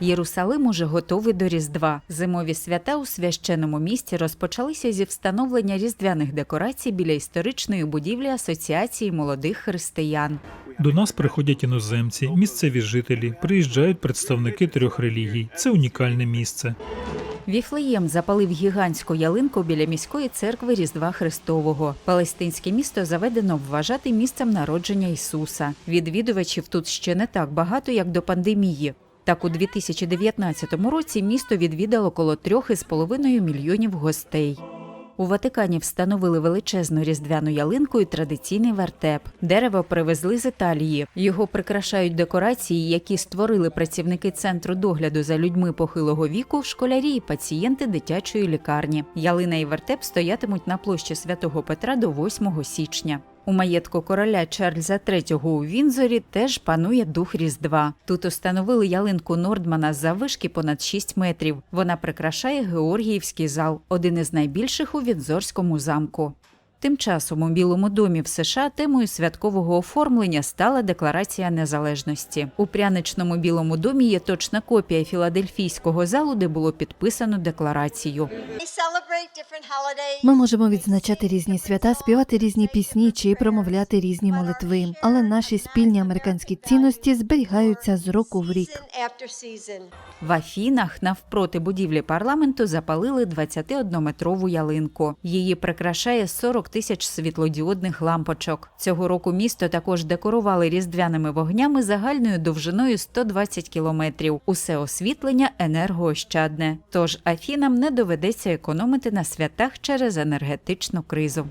Єрусалим уже готовий до Різдва. Зимові свята у священному місті розпочалися зі встановлення різдвяних декорацій біля історичної будівлі Асоціації молодих християн. До нас приходять іноземці, місцеві жителі, приїжджають представники трьох релігій. Це унікальне місце. Віфлеєм запалив гігантську ялинку біля міської церкви Різдва Христового. Палестинське місто заведено вважати місцем народження Ісуса. Відвідувачів тут ще не так багато, як до пандемії. Так, у 2019 році місто відвідало коло трьох із половиною мільйонів гостей. У Ватикані встановили величезну різдвяну ялинку і традиційний вертеп. Дерево привезли з Італії. Його прикрашають декорації, які створили працівники центру догляду за людьми похилого віку, школярі і пацієнти дитячої лікарні. Ялина і вертеп стоятимуть на площі Святого Петра до 8 січня. У маєтку короля Чарльза III у Вінзорі теж панує дух Різдва. Тут установили ялинку Нордмана за вишки понад 6 метрів. Вона прикрашає Георгіївський зал, один із найбільших у Вінзорському замку. Тим часом у Білому домі в США темою святкового оформлення стала Декларація незалежності. У пряничному Білому домі є точна копія філадельфійського залу, де було підписано декларацію. Ми можемо відзначати різні свята, співати різні пісні чи промовляти різні молитви. Але наші спільні американські цінності зберігаються з року в рік. В Афінах навпроти будівлі парламенту запалили 21-метрову ялинку. Її прикрашає 40 тисяч світлодіодних лампочок. Цього року місто також декорували різдвяними вогнями загальною довжиною 120 кілометрів. Усе освітлення енергоощадне. Тож Афінам не доведеться економити на святах через енергетичну кризу.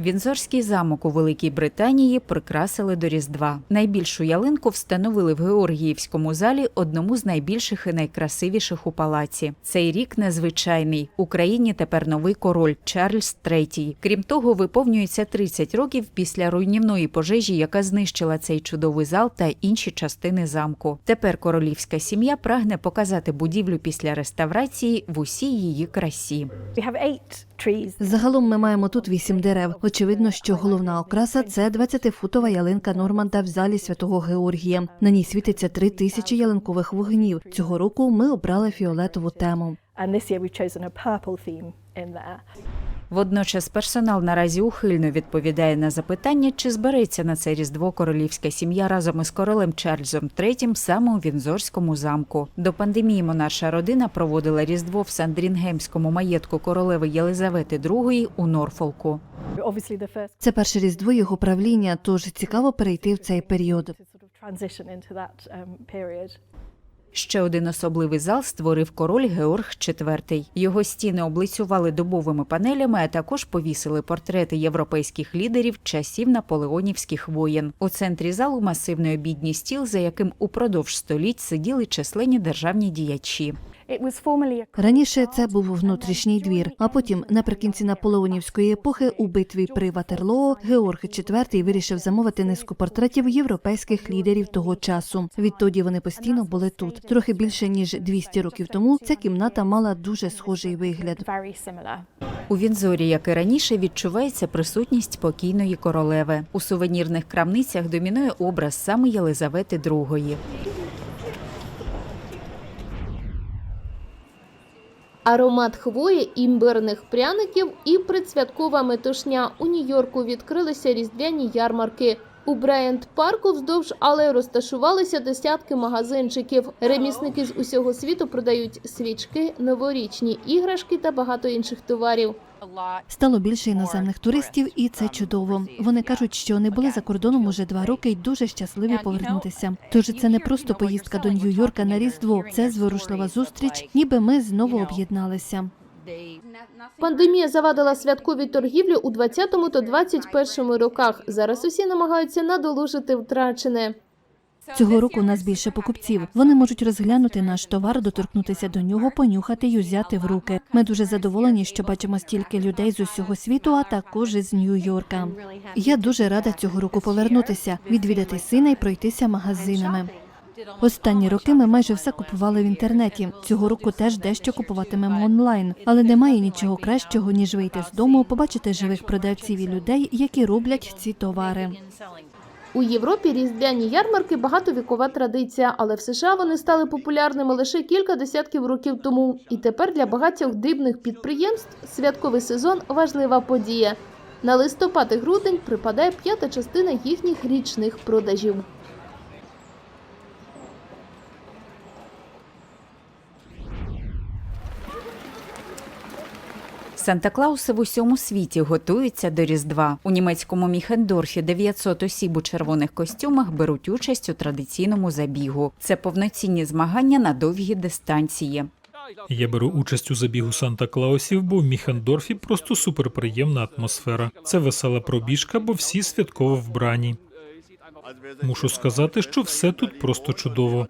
Вінзорський замок у Великій Британії прикрасили до Різдва. Найбільшу ялинку встановили в Георгіївському залі, одному з найбільших і найкрасивіших у палаці. Цей рік незвичайний. Україні тепер новий король Чарльз III. Крім того, виповнюється 30 років після руйнівної пожежі, яка знищила цей чудовий зал та інші частини замку. Тепер королівська сім'я прагне показати будівлю після реставрації в усій її красі. We have eight. Загалом ми маємо тут вісім дерев. Очевидно, що головна окраса це 20-футова ялинка Норманда в залі святого Георгія. На ній світиться три тисячі ялинкових вогнів. Цього року ми обрали фіолетову тему. And this year we've chosen a purple theme in there. Водночас персонал наразі ухильно відповідає на запитання, чи збереться на це різдво королівська сім'я разом із королем Чарльзом III саме у Вінзорському замку. До пандемії монарша родина проводила різдво в Сандрінгемському маєтку королеви Єлизавети II у Норфолку. Це перше різдво його правління, тож цікаво перейти в цей період. Ще один особливий зал створив король Георг IV. Його стіни облицювали дубовими панелями, а також повісили портрети європейських лідерів часів наполеонівських воєн. У центрі залу масивний обідній стіл, за яким упродовж століть сиділи численні державні діячі. Раніше це був внутрішній двір, а потім, наприкінці наполеонівської епохи, у битві при Ватерлоо, Георг IV вирішив замовити низку портретів європейських лідерів того часу. Відтоді вони постійно були тут. Трохи більше ніж 200 років тому ця кімната мала дуже схожий вигляд. У Вінзорі, як і раніше, відчувається присутність покійної королеви. У сувенірних крамницях домінує образ саме Єлизавети II. Аромат хвої, імбирних пряників і предсвяткова метушня. У Нью-Йорку відкрилися різдвяні ярмарки. У Брайант парку вздовж алеї розташувалися десятки магазинчиків. Ремісники з усього світу продають свічки, новорічні іграшки та багато інших товарів. Стало більше іноземних туристів, і це чудово. Вони кажуть, що не були за кордоном уже два роки і дуже щасливі повернутися. Тож це не просто поїздка до Нью-Йорка на Різдво, це зворушлива зустріч, ніби ми знову об'єдналися. Пандемія завадила святковій торгівлі у 20 та 21 роках. Зараз усі намагаються надолужити втрачене. Цього року у нас більше покупців. Вони можуть розглянути наш товар, доторкнутися до нього, понюхати й узяти в руки. Ми дуже задоволені, що бачимо стільки людей з усього світу, а також із Нью-Йорка. Я дуже рада цього року повернутися, відвідати сина і пройтися магазинами. Останні роки ми майже все купували в інтернеті. Цього року теж дещо купуватимемо онлайн, але немає нічого кращого ніж вийти з дому, побачити живих продавців і людей, які роблять ці товари. У Європі різдвяні ярмарки багатовікова традиція, але в США вони стали популярними лише кілька десятків років тому. І тепер для багатьох дрібних підприємств святковий сезон важлива подія. На листопад і грудень припадає п'ята частина їхніх річних продажів. Санта-Клауси в усьому світі готуються до Різдва. У німецькому Міхендорфі 900 осіб у червоних костюмах беруть участь у традиційному забігу. Це повноцінні змагання на довгі дистанції. Я беру участь у забігу Санта-Клаусів, бо в Міхендорфі просто суперприємна атмосфера. Це весела пробіжка, бо всі святково вбрані. Мушу сказати, що все тут просто чудово.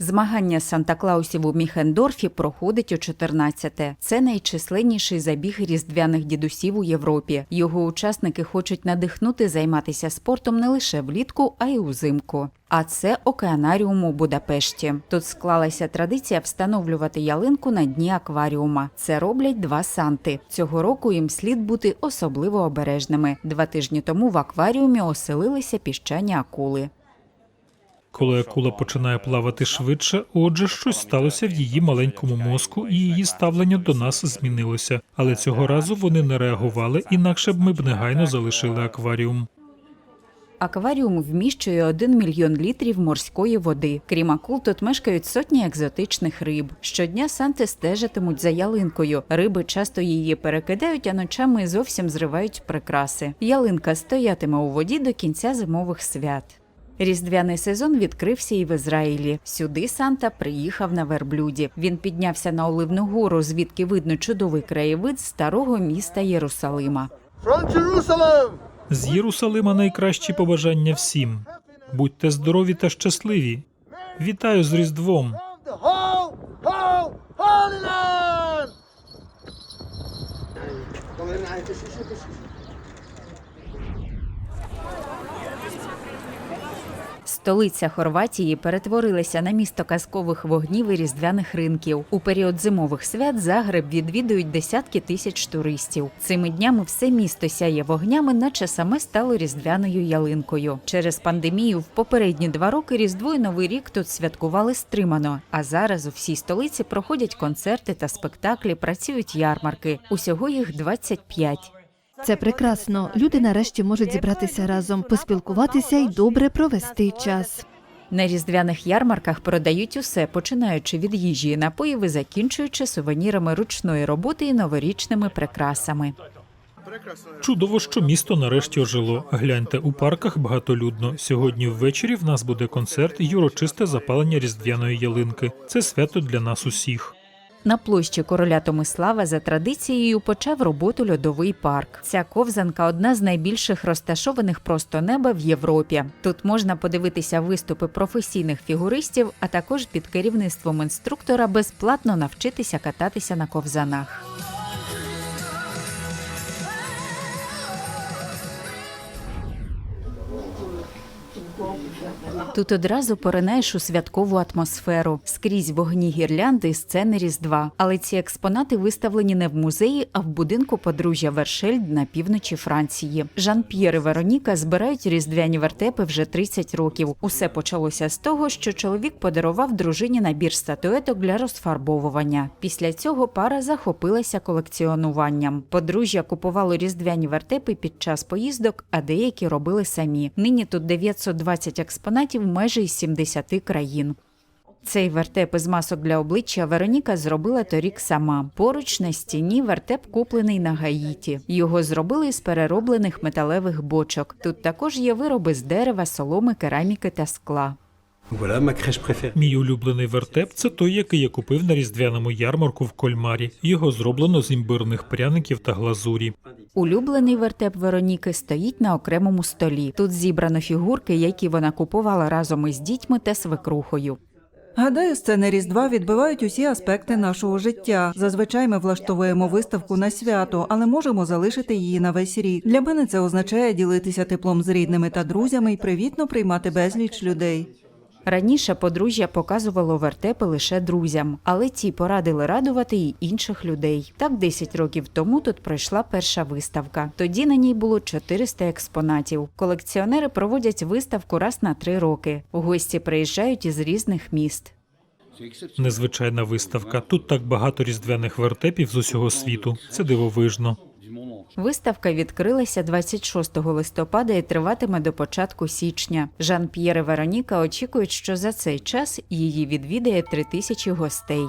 Змагання Санта-Клаусів у Міхендорфі проходить у 14-те. Це найчисленніший забіг різдвяних дідусів у Європі. Його учасники хочуть надихнути займатися спортом не лише влітку, а й узимку. А це океанаріум у Будапешті. Тут склалася традиція встановлювати ялинку на дні акваріума. Це роблять два санти. Цього року їм слід бути особливо обережними. Два тижні тому в акваріумі оселилися піщані акули. Коли акула починає плавати швидше, отже, щось сталося в її маленькому мозку, і її ставлення до нас змінилося. Але цього разу вони не реагували, інакше б ми б негайно залишили акваріум. Акваріум вміщує 1 мільйон літрів морської води. Крім акул, тут мешкають сотні екзотичних риб. Щодня санти стежитимуть за ялинкою. Риби часто її перекидають, а ночами зовсім зривають прикраси. Ялинка стоятиме у воді до кінця зимових свят. Різдвяний сезон відкрився і в Ізраїлі. Сюди Санта приїхав на верблюді. Він піднявся на Оливну гору, звідки видно чудовий краєвид старого міста Єрусалима. З Єрусалима найкращі побажання всім. Будьте здорові та щасливі. Вітаю з Різдвом. Столиця Хорватії перетворилася на місто казкових вогнів і різдвяних ринків. У період зимових свят Загреб відвідують десятки тисяч туристів. Цими днями все місто сяє вогнями, наче саме стало різдвяною ялинкою. Через пандемію в попередні два роки Різдво і Новий рік тут святкували стримано. А зараз у всій столиці проходять концерти та спектаклі, працюють ярмарки. Усього їх 25. Це прекрасно. Люди нарешті можуть зібратися разом, поспілкуватися і добре провести час. На різдвяних ярмарках продають усе, починаючи від їжі і напоїв і закінчуючи сувенірами ручної роботи і новорічними прикрасами. Чудово, що місто нарешті ожило. Гляньте, у парках багатолюдно. Сьогодні ввечері в нас буде концерт і урочисте запалення різдвяної ялинки. Це свято для нас усіх. На площі короля Томислава за традицією почав роботу льодовий парк. Ця ковзанка одна з найбільших розташованих просто неба в Європі. Тут можна подивитися виступи професійних фігуристів, а також під керівництвом інструктора безплатно навчитися кататися на ковзанах. Тут одразу поринаєш у святкову атмосферу. Скрізь вогні гірлянди сцени Різдва. Але ці експонати виставлені не в музеї, а в будинку подружжя Вершельд на півночі Франції. Жан-П'єр і Вероніка збирають різдвяні вертепи вже 30 років. Усе почалося з того, що чоловік подарував дружині набір статуеток для розфарбовування. Після цього пара захопилася колекціонуванням. Подружжя купувало різдвяні вертепи під час поїздок, а деякі робили самі. Нині тут 920 експонатів із 70 країн. Цей вертеп із масок для обличчя Вероніка зробила торік сама. Поруч на стіні вертеп куплений на Гаїті. Його зробили з перероблених металевих бочок. Тут також є вироби з дерева, соломи, кераміки та скла. Мій улюблений вертеп це той, який я купив на різдвяному ярмарку в Кольмарі. Його зроблено з імбирних пряників та глазурі. Улюблений вертеп Вероніки стоїть на окремому столі. Тут зібрано фігурки, які вона купувала разом із дітьми та свекрухою. Гадаю, сцени Різдва відбивають усі аспекти нашого життя. Зазвичай ми влаштовуємо виставку на свято, але можемо залишити її на весь рік. Для мене це означає ділитися теплом з рідними та друзями і привітно приймати безліч людей. Раніше подружжя показувало вертепи лише друзям, але ті порадили радувати й інших людей. Так 10 років тому тут пройшла перша виставка. Тоді на ній було 400 експонатів. Колекціонери проводять виставку раз на три роки. Гості приїжджають із різних міст. Незвичайна виставка. Тут так багато різдвяних вертепів з усього світу. Це дивовижно. Виставка відкрилася 26 листопада і триватиме до початку січня. Жан-П'єр і Вероніка очікують, що за цей час її відвідає три тисячі гостей.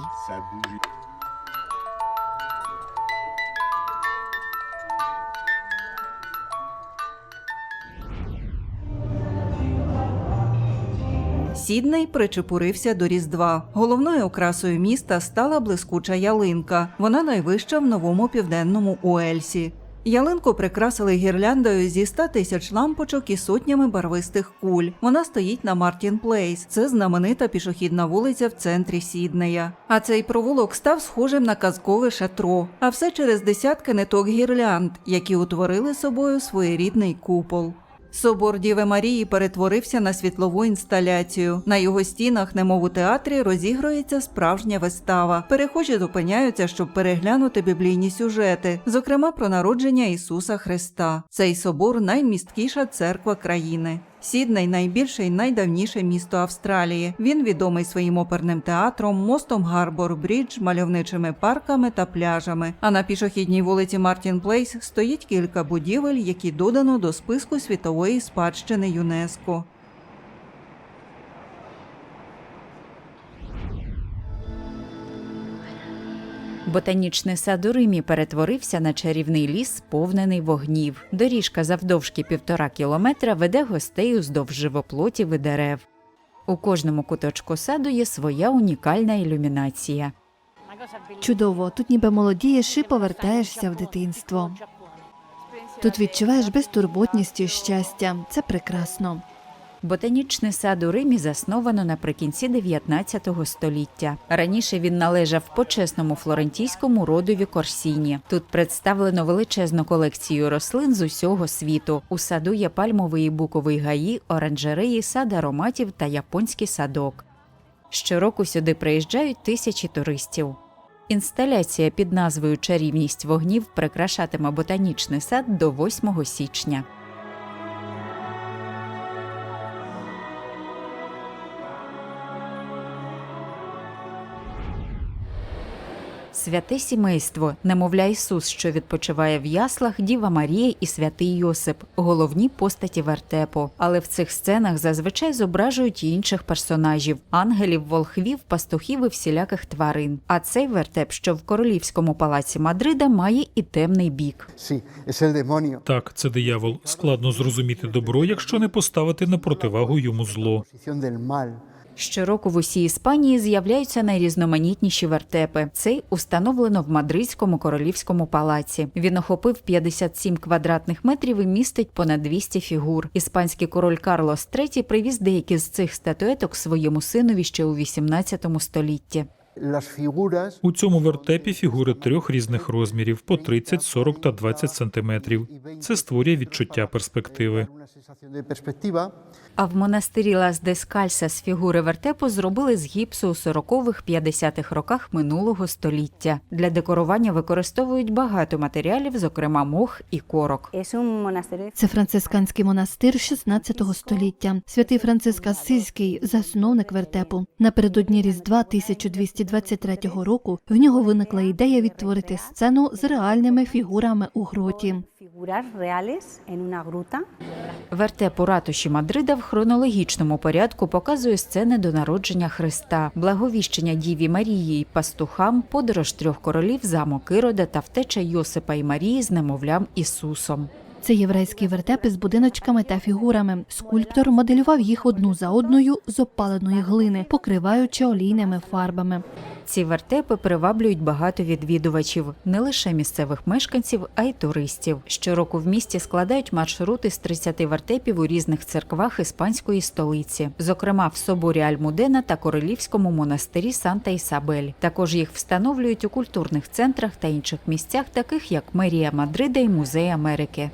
Сідней причепурився до Різдва. Головною окрасою міста стала блискуча ялинка. Вона найвища в новому південному Уельсі. Ялинку прикрасили гірляндою зі 100 тисяч лампочок і сотнями барвистих куль. Вона стоїть на Мартін Плейс. Це знаменита пішохідна вулиця в центрі Сіднея. А цей провулок став схожим на казкове шатро. А все через десятки ниток гірлянд, які утворили собою своєрідний купол. Собор Діви Марії перетворився на світлову інсталяцію. На його стінах, немов у театрі, розігрується справжня вистава. Перехожі зупиняються, щоб переглянути біблійні сюжети, зокрема про народження Ісуса Христа. Цей собор наймісткіша церква країни. Сідней найбільше і найдавніше місто Австралії. Він відомий своїм оперним театром, мостом Гарбор Брідж, мальовничими парками та пляжами. А на пішохідній вулиці Мартін Плейс стоїть кілька будівель, які додано до списку світової спадщини ЮНЕСКО. Ботанічний сад у Римі перетворився на чарівний ліс, сповнений вогнів. Доріжка завдовжки півтора кілометра веде гостей уздовж живоплотів і дерев. У кожному куточку саду є своя унікальна ілюмінація. Чудово, тут ніби молодієш і повертаєшся в дитинство. Тут відчуваєш безтурботність і щастя. Це прекрасно. Ботанічний сад у Римі засновано наприкінці 19 століття. Раніше він належав почесному флорентійському родові Корсіні. Тут представлено величезну колекцію рослин з усього світу. У саду є пальмовий і буковий гаї, оранжереї, сад ароматів та японський садок. Щороку сюди приїжджають тисячі туристів. Інсталяція під назвою Чарівність вогнів прикрашатиме ботанічний сад до 8 січня. Святе сімейство, немовля Ісус, що відпочиває в яслах, Діва Марія і святий Йосип, головні постаті вертепу. Але в цих сценах зазвичай зображують і інших персонажів: ангелів, волхвів, пастухів і всіляких тварин. А цей вертеп, що в королівському палаці Мадрида, має і темний бік. Так, це диявол. Складно зрозуміти добро, якщо не поставити на противагу йому зло. Щороку в усій Іспанії з'являються найрізноманітніші вертепи. Цей установлено в Мадридському королівському палаці. Він охопив 57 квадратних метрів і містить понад 200 фігур. Іспанський король Карлос III привіз деякі з цих статуеток своєму синові ще у 18 столітті. У цьому вертепі фігури трьох різних розмірів по 30, 40 та 20 сантиметрів. Це створює відчуття перспективи. А в монастирі Лас Дескальса з фігури вертепу зробили з гіпсу у 40-х 50-х роках минулого століття. Для декорування використовують багато матеріалів, зокрема мох і корок. Це францисканський монастир 16 століття. Святий Франциск Ассизький, засновник вертепу. Напередодні Різдва 1223 року в нього виникла ідея відтворити сцену з реальними фігурами у гроті. Вертеп у ратуші Мадрида в хронологічному порядку показує сцени до народження Христа, благовіщення Діві Марії й пастухам, подорож трьох королів, замок Ірода та втеча Йосипа і Марії з немовлям Ісусом. Це єврейський вертеп із будиночками та фігурами. Скульптор моделював їх одну за одною з опаленої глини, покриваючи олійними фарбами. Ці вертепи приваблюють багато відвідувачів, не лише місцевих мешканців, а й туристів. Щороку в місті складають маршрути з 30 вертепів у різних церквах іспанської столиці, зокрема в соборі Альмудена та королівському монастирі Санта Ісабель. Також їх встановлюють у культурних центрах та інших місцях, таких як Мерія Мадрида і Музей Америки.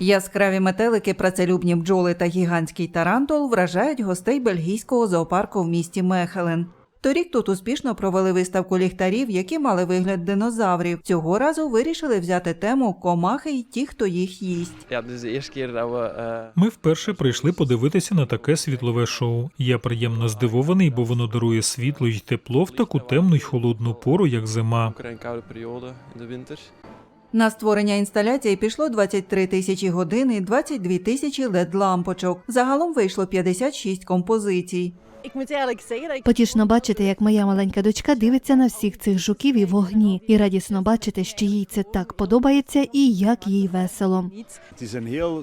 Яскраві метелики, працелюбні бджоли та гігантський тарантул вражають гостей бельгійського зоопарку в місті Мехелен. Торік тут успішно провели виставку ліхтарів, які мали вигляд динозаврів. Цього разу вирішили взяти тему комахи й ті, хто їх їсть. We eh, Ми вперше прийшли подивитися на таке світлове шоу. Я приємно здивований, бо воно дарує світло й тепло в таку темну й холодну пору, як зима. На створення інсталяції пішло 23 тисячі годин і 22 тисячі LED-лампочок. Загалом вийшло 56 композицій. Потішно бачити, як моя маленька дочка дивиться на всіх цих жуків і вогні, і радісно бачити, що їй це так подобається і як їй весело.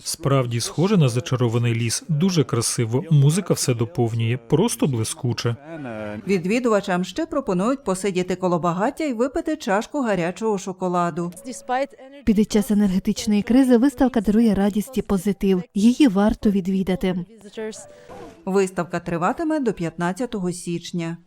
Справді схоже на зачарований ліс, дуже красиво. Музика все доповнює, просто блискуче. Відвідувачам ще пропонують посидіти коло багаття і випити чашку гарячого шоколаду. Під час енергетичної кризи виставка дарує радість і позитив. Її варто відвідати. Виставка триватиме до 15 січня.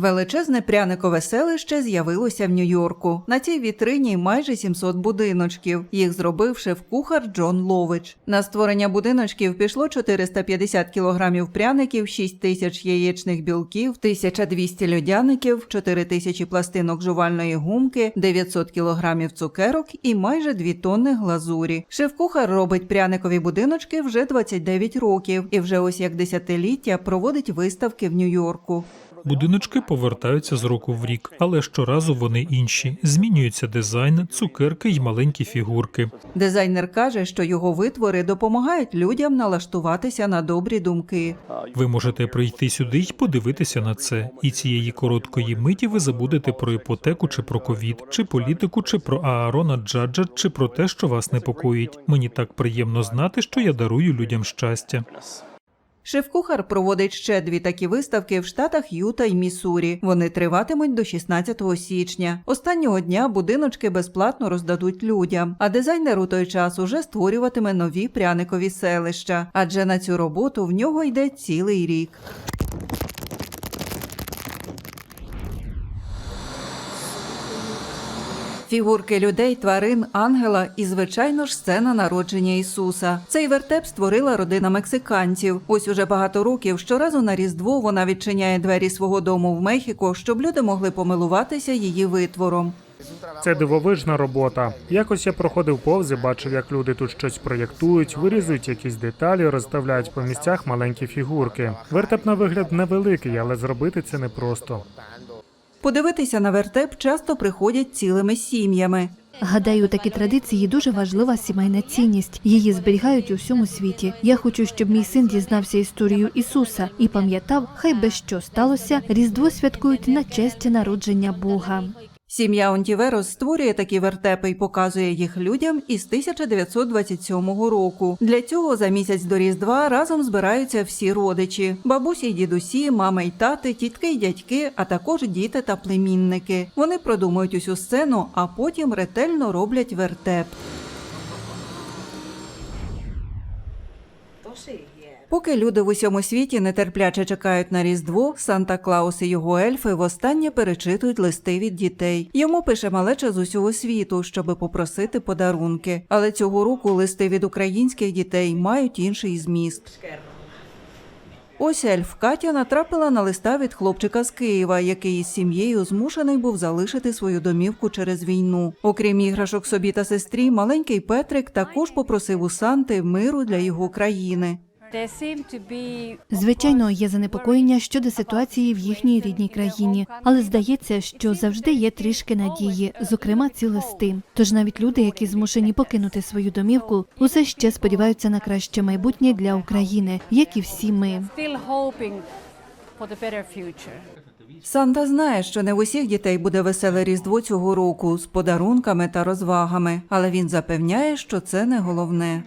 Величезне пряникове селище з'явилося в Нью-Йорку. На цій вітрині майже 700 будиночків. Їх зробив шеф-кухар Джон Лович. На створення будиночків пішло 450 кілограмів пряників, 6 тисяч яєчних білків, 1200 льодяників, 4 тисячі пластинок жувальної гумки, 900 кілограмів цукерок і майже 2 тонни глазурі. Шеф-кухар робить пряникові будиночки вже 29 років і вже ось як десятиліття проводить виставки в Нью-Йорку. Будиночки повертаються з року в рік, але щоразу вони інші. Змінюється дизайн, цукерки й маленькі фігурки. Дизайнер каже, що його витвори допомагають людям налаштуватися на добрі думки. Ви можете прийти сюди й подивитися на це. І цієї короткої миті ви забудете про іпотеку чи про ковід, чи політику, чи про Аарона Джаджа, чи про те, що вас непокоїть. Мені так приємно знати, що я дарую людям щастя. Шеф-кухар проводить ще дві такі виставки в штатах Юта й Міссурі. Вони триватимуть до 16 січня. Останнього дня будиночки безплатно роздадуть людям, а дизайнер у той час уже створюватиме нові пряникові селища, адже на цю роботу в нього йде цілий рік. Фігурки людей, тварин, ангела і, звичайно ж, сцена народження Ісуса. Цей вертеп створила родина мексиканців. Ось уже багато років щоразу на Різдво вона відчиняє двері свого дому в Мехіко, щоб люди могли помилуватися її витвором. Це дивовижна робота. Якось я проходив повз і бачив, як люди тут щось проєктують, вирізують якісь деталі, розставляють по місцях маленькі фігурки. Вертеп на вигляд невеликий, але зробити це непросто. Подивитися на вертеп часто приходять цілими сім'ями. Гадаю, такі традиції дуже важлива сімейна цінність. Її зберігають у всьому світі. Я хочу, щоб мій син дізнався історію Ісуса і пам'ятав, хай би що сталося, Різдво святкують на честь народження Бога. Сім'я Онтіверос створює такі вертепи і показує їх людям із 1927 року. Для цього за місяць до Різдва разом збираються всі родичі: бабусі й дідусі, мами й тати, тітки й дядьки, а також діти та племінники. Вони продумують усю сцену, а потім ретельно роблять вертеп. Поки люди в усьому світі нетерпляче чекають на Різдво, Санта Клаус і його ельфи востаннє перечитують листи від дітей. Йому пише малеча з усього світу, щоби попросити подарунки. Але цього року листи від українських дітей мають інший зміст. Ось ельф Катя натрапила на листа від хлопчика з Києва, який із сім'єю змушений був залишити свою домівку через війну. Окрім іграшок собі та сестрі, маленький Петрик також попросив у Санти миру для його країни. Звичайно, є занепокоєння щодо ситуації в їхній рідній країні, але здається, що завжди є трішки надії, зокрема ці листи. Тож навіть люди, які змушені покинути свою домівку, усе ще сподіваються на краще майбутнє для України, як і всі ми. Санта знає, що не в усіх дітей буде веселе різдво цього року з подарунками та розвагами, але він запевняє, що це не головне.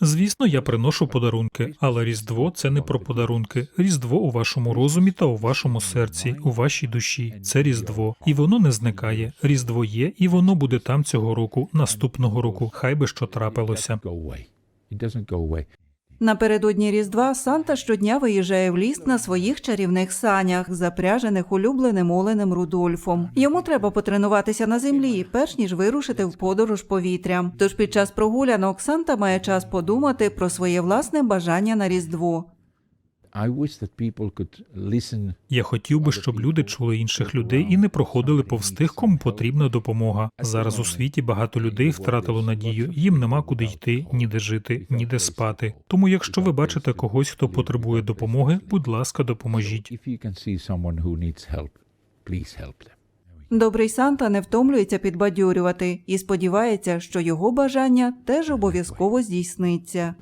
Звісно, я приношу подарунки, але Різдво це не про подарунки. Різдво у вашому розумі та у вашому серці, у вашій душі. Це Різдво, і воно не зникає. Різдво є, і воно буде там цього року, наступного року. Хай би що трапилося. Напередодні Різдва Санта щодня виїжджає в ліс на своїх чарівних санях, запряжених улюбленим оленем Рудольфом. Йому треба потренуватися на землі, перш ніж вирушити в подорож повітрям. Тож під час прогулянок Санта має час подумати про своє власне бажання на Різдво. Я хотів би, щоб люди чули інших людей і не проходили повз тих, кому потрібна допомога. Зараз у світі багато людей втратило надію. Їм нема куди йти, ніде жити, ніде спати. Тому, якщо ви бачите когось, хто потребує допомоги, будь ласка, допоможіть. Добрий Санта не втомлюється підбадьорювати і сподівається, що його бажання теж обов'язково здійсниться.